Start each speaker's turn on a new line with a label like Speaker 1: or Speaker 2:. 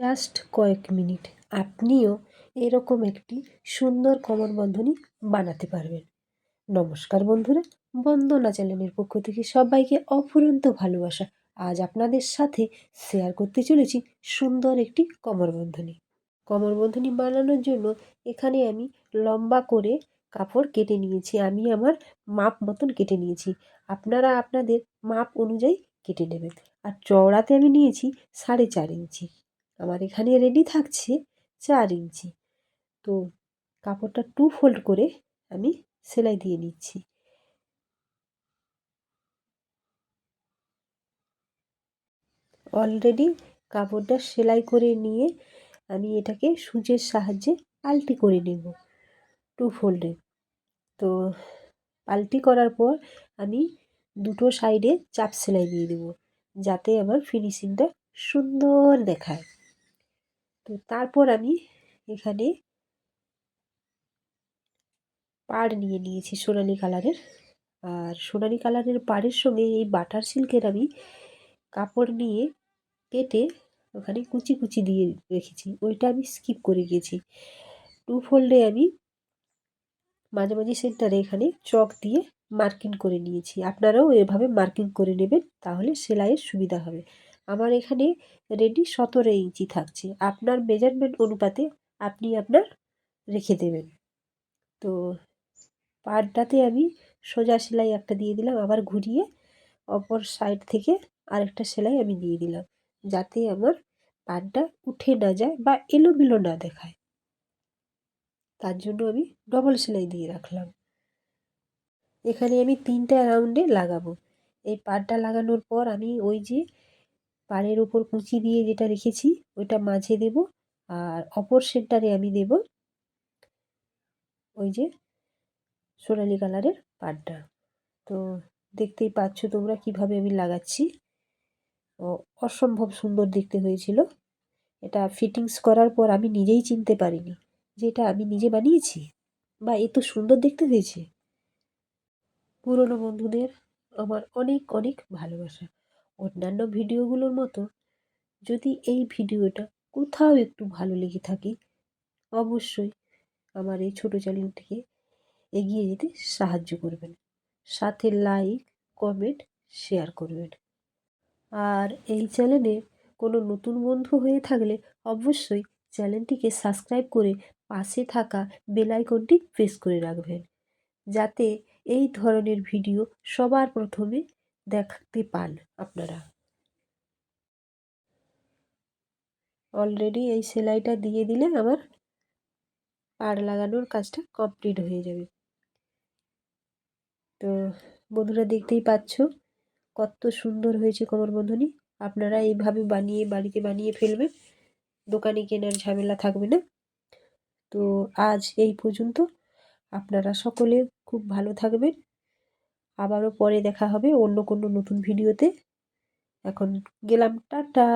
Speaker 1: Just কয়েক minute. আপনিও এরকম একটি সুন্দর কোমর বন্ধনী বানাতে পারবেন। নমস্কার বন্ধুরা, বন্দনা চ্যানেলের পক্ষ থেকে সবাইকে অফুরন্ত ভালোবাসা। আজ আপনাদের সাথে শেয়ার করতে চলেছি সুন্দর একটি কোমর বন্ধনী। কোমর বন্ধনী বানানোর জন্য এখানে আমি লম্বা করে কাপড় কেটে নিয়েছি, আমি আমার মাপ মতন কেটে নিয়েছি। আপনারা আপনাদের মাপ অনুযায়ী কেটে নেবেন। আর চওড়াতে আমি নিয়েছি সাড়ে চার ইঞ্চি। আমার এখানে রেডি থাকছে চার ইঞ্চি। তো কাপড়টা টু ফোল্ড করে আমি সেলাই দিয়ে নিচ্ছি। অলরেডি কাপড়টা সেলাই করে নিয়ে আমি এটাকে সূচের সাহায্যে পাল্টি করে নেব টু ফোল্ডে তো পাল্টি করার পর আমি দুটো সাইডে চাপ সেলাই দিয়ে দেবো, যাতে আমার ফিনিশিংটা সুন্দর দেখায়। তো তারপর আমি এখানে পাড় নিয়ে নিয়েছি সোনালি কালারের। আর সোনালি কালারের পাড়ের সঙ্গে এই বাটার সিল্কের আমি কাপড় নিয়ে কেটে ওখানে কুচি কুচি দিয়ে রেখেছি। ওইটা আমি স্কিপ করে গিয়েছি। টু ফোল্ডে আমি মাঝে মাঝে সেন্টারে এখানে চক দিয়ে মার্কিং করে নিয়েছি। আপনারাও এভাবে মার্কিং করে নেবেন, তাহলে সেলাইয়ের সুবিধা হবে। আমার এখানে রেডি সতেরো ইঞ্চি থাকছে। আপনার মেজারমেন্ট অনুপাতে আপনি আপনার রেখে দেবেন। তো পাড়টাতে আমি সোজা সেলাই একটা দিয়ে দিলাম, আবার ঘুরিয়ে অপর সাইড থেকে আরেকটা সেলাই আমি দিয়ে দিলাম, যাতে আমার পাড়টা উঠে না যায় বা এলোমেলো না দেখায়। তার জন্য আমি ডবল সেলাই দিয়ে রাখলাম। এখানে আমি তিনটা রাউন্ডে লাগাবো। এই পাড়টা লাগানোর পর আমি ওই যে পাড়ের উপর কুচি দিয়ে যেটা রেখেছি, ওইটা মাঝে দেব আর অপর সেন্টারে আমি দেব ওই যে সোনালি কালারের পাড়টা। তো দেখতেই পাচ্ছ তোমরা কীভাবে আমি লাগাচ্ছি। অসম্ভব সুন্দর দেখতে হয়েছিল। এটা ফিটিংস করার পর আমি নিজেই চিনতে পারিনি যে এটা আমি নিজে বানিয়েছি। বা এত সুন্দর দেখতে হয়েছে। পুরনো বন্ধুদের আমার অনেক অনেক ভালোবাসা। অন্যান্য ভিডিওগুলোর মতো যদি এই ভিডিওটা কোথাও একটু ভালো লেগে থাকে, অবশ্যই আমার এই ছোটো চ্যানেলটিকে এগিয়ে যেতে সাহায্য করবেন। সাথে লাইক, কমেন্ট, শেয়ার করবেন। আর এই চ্যানেলে কোনো নতুন বন্ধু হয়ে থাকলে অবশ্যই চ্যানেলটিকে সাবস্ক্রাইব করে পাশে থাকা বেল আইকনটি প্রেস করে রাখবেন। যাতে এই ধরনের ভিডিও সবার প্রথমে দেখতে পান আপনারা। অলরেডি এই সেলাইটা দিয়ে দিলে আমার পাড় লাগানোর কাজটা কমপ্লিট হয়ে যাবে। তো বন্ধুরা দেখতেই পাচ্ছ কত সুন্দর হয়েছে কোমর বন্ধনী। আপনারা এইভাবে বানিয়ে বাড়িতে বানিয়ে ফেলবেন, দোকানে কেনার ঝামেলা থাকবে না। তো আজ এই পর্যন্ত। আপনারা সকলে খুব ভালো থাকবেন। আবারও পরে দেখা হবে অন্য কোনো নতুন ভিডিওতে। এখন গেলাম টাটা।